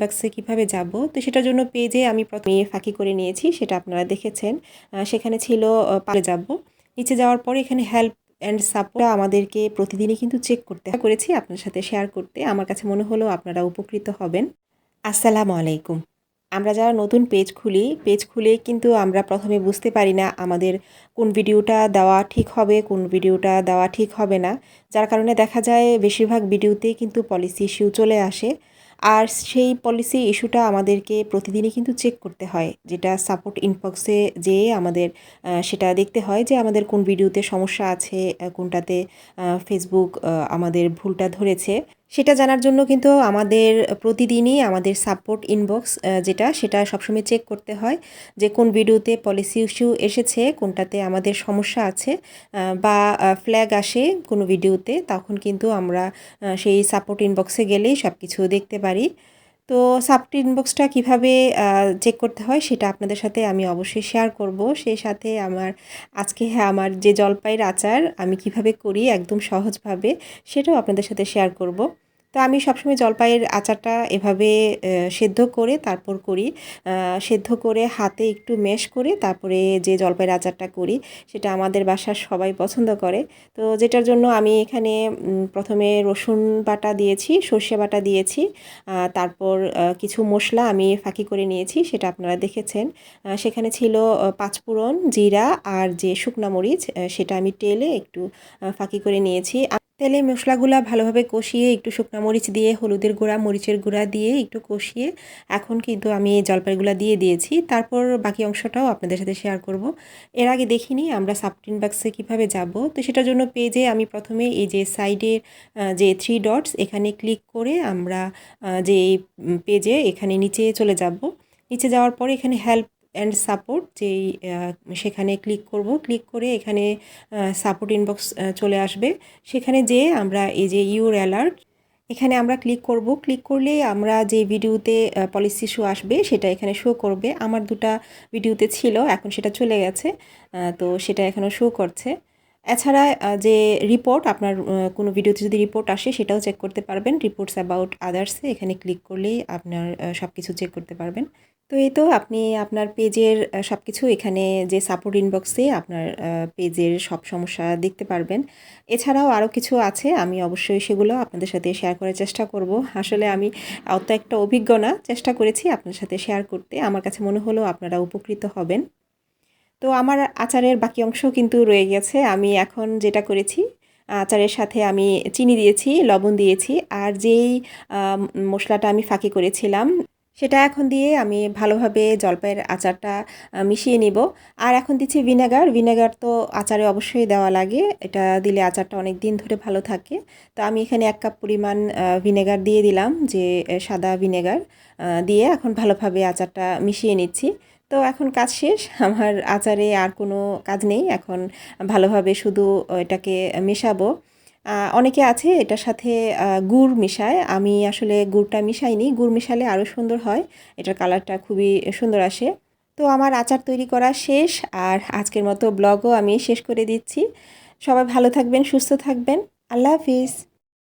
বক্সে কীভাবে যাব? তো সেটার জন্য পেজে আমি প্রথমে ফাঁকি করে নিয়েছি, সেটা আপনারা দেখেছেন। সেখানে ছিল পালে যাব। নিচে যাওয়ার পরে এখানে হেল্প অ্যান্ড সাপোর্ট আমাদেরকে প্রতিদিনই কিন্তু চেক করতে করেছি আপনার সাথে শেয়ার করতে। আমার কাছে মনে হলো আপনারা উপকৃত হবেন। আসসালামু আলাইকুম। আমরা যারা নতুন পেজ খুলি পেজ খুলে কিন্তু আমরা প্রথমে বুঝতে পারি না আমাদের কোন ভিডিওটা দেওয়া ঠিক হবে, কোন ভিডিওটা দেওয়া ঠিক হবে না। যার কারণে দেখা যায়, বেশিরভাগ ভিডিওতেই কিন্তু পলিসি ইস্যু চলে আসে। আর সেই পলিসি ইস্যুটা আমাদেরকে প্রতিদিনই কিন্তু চেক করতে হয়। যেটা সাপোর্ট ইনবক্সে যেয়ে আমাদের সেটা দেখতে হয় যে আমাদের কোন ভিডিওতে সমস্যা আছে কোনটাতে ফেসবুক আমাদের ভুলটা ধরেছে। সেটা জানার জন্য কিন্তু আমাদের প্রতিদিনই আমাদের সাপোর্ট ইনবক্স যেটা সেটা সবসময় চেক করতে হয় যে কোন ভিডিওতে পলিসি ইস্যু এসেছে, কোনটাতে আমাদের সমস্যা আছে বা ফ্ল্যাগ আসে কোনো ভিডিওতে তখন কিন্তু আমরা সেই সাপোর্ট ইনবক্সে গেলেই সব কিছু দেখতে পারি। তো সাপোর্ট ইনবক্সটা কীভাবে চেক করতে হয় সেটা আপনাদের সাথে আমি অবশ্যই শেয়ার করব। সেই সাথে আমার, আজকে হ্যাঁ আমার যে জলপাইয়ের আচার আমি কীভাবে করি একদম সহজভাবে সেটাও আপনাদের সাথে শেয়ার করব। তো আমি সবসময় জলপাইয়ের আচারটা এভাবে সেদ্ধ করে তারপর করি। সেদ্ধ করে হাতে একটু মেশ করে তারপরে যে জলপাইয়ের আচারটা করি, সেটা আমাদের বাসার সবাই পছন্দ করে। তো যেটার জন্য আমি এখানে প্রথমে রসুন বাটা দিয়েছি, সর্ষে বাটা দিয়েছি তারপর কিছু মশলা আমি ফাঁকি করে নিয়েছি, সেটা আপনারা দেখেছেন। সেখানে ছিল পাঁচফোড়ন, জিরা আর যে শুকনা মরিচ সেটা আমি তেলে একটু ফাঁকি করে নিয়েছি। তেলে মশলাগুলো ভালোভাবে কষিয়ে একটু শুকনো মরিচ দিয়ে, হলুদের গুঁড়া, মরিচের গুঁড়া দিয়ে একটু কষিয়ে এখন কিন্তু আমি এই জলপাইগুলো দিয়ে দিয়েছি। তারপর বাকি অংশটাও আপনাদের সাথে শেয়ার করব। এর আগে দেখিনি আমরা সাবটিন বাক্সে কীভাবে যাব। তো সেটার জন্য পেজে আমি প্রথমে এই যে সাইডের যে থ্রি ডটস এখানে ক্লিক করে আমরা যে পেজে এখানে নিচে চলে যাব। নিচে যাওয়ার পরে এখানে হেল্প অ্যান্ড সাপোর্ট যেই সেখানে ক্লিক করব। ক্লিক করে এখানে সাপোর্ট ইনবক্স চলে আসবে। সেখানে যেয়ে আমরা এই যে ইউর অ্যালার্ট এখানে আমরা ক্লিক করব। ক্লিক করলে আমরা যে ভিডিওতে পলিসি শো আসবে, সেটা এখানে শো করবে। আমার দুটা ভিডিওতে ছিল, এখন সেটা চলে গেছে তো সেটা এখনও শো করছে। এছাড়া যে রিপোর্ট আপনার কোনো ভিডিওতে যদি রিপোর্ট আসে, সেটাও চেক করতে পারবেন। রিপোর্টস অ্যাবাউট আদার্সে এখানে ক্লিক করলেই আপনার সব কিছু চেক করতে পারবেন। তো এই তো আপনি আপনার পেজের সব কিছু এখানে যে সাপোর্ট ইনবক্সে আপনার পেজের সব সমস্যা দেখতে পারবেন। এছাড়াও আরও কিছু আছে, আমি অবশ্যই সেগুলো আপনাদের সাথে শেয়ার করার চেষ্টা করব। আসলে আমি অত একটা অভিজ্ঞ না, চেষ্টা করেছি আপনার সাথে শেয়ার করতে। আমার কাছে মনে হলো আপনারা উপকৃত হবেন। তো আমার আচারের বাকি অংশ কিন্তু রয়ে গেছে। আমি এখন যেটা করেছি, আচারের সাথে আমি চিনি দিয়েছি, লবণ দিয়েছি। আর যেই মশলাটা আমি ফাঁকি করেছিলাম সেটা এখন দিয়ে আমি ভালোভাবে জলপাইয়ের আচারটা মিশিয়ে নিব। আর এখন দিচ্ছি ভিনেগার। ভিনেগার তো আচারে অবশ্যই দেওয়া লাগে। এটা দিলে আচারটা অনেক দিন ধরে ভালো থাকে। তো আমি এখানে এক কাপ পরিমাণ ভিনেগার দিয়ে দিলাম যে সাদা ভিনেগার দিয়ে এখন ভালোভাবে আচারটা মিশিয়ে নিচ্ছি। তো এখন কাজ শেষ। আমার আচারে আর কোনো কাজ নেই। এখন ভালোভাবে শুধু এটাকে মেশাবো। অনেকে আছে এটার সাথে গুড় মিশায়। আমি আসলে গুড়টা মিশাইনি। গুড় মিশালে আরও সুন্দর হয়। এটার কালারটা খুবই সুন্দর আসে। তো আমার আচার তৈরি করা শেষ। আর আজকের মতো ব্লগও আমি শেষ করে দিচ্ছি। সবাই ভালো থাকবেন, সুস্থ থাকবেন। আল্লাহ হাফিজ।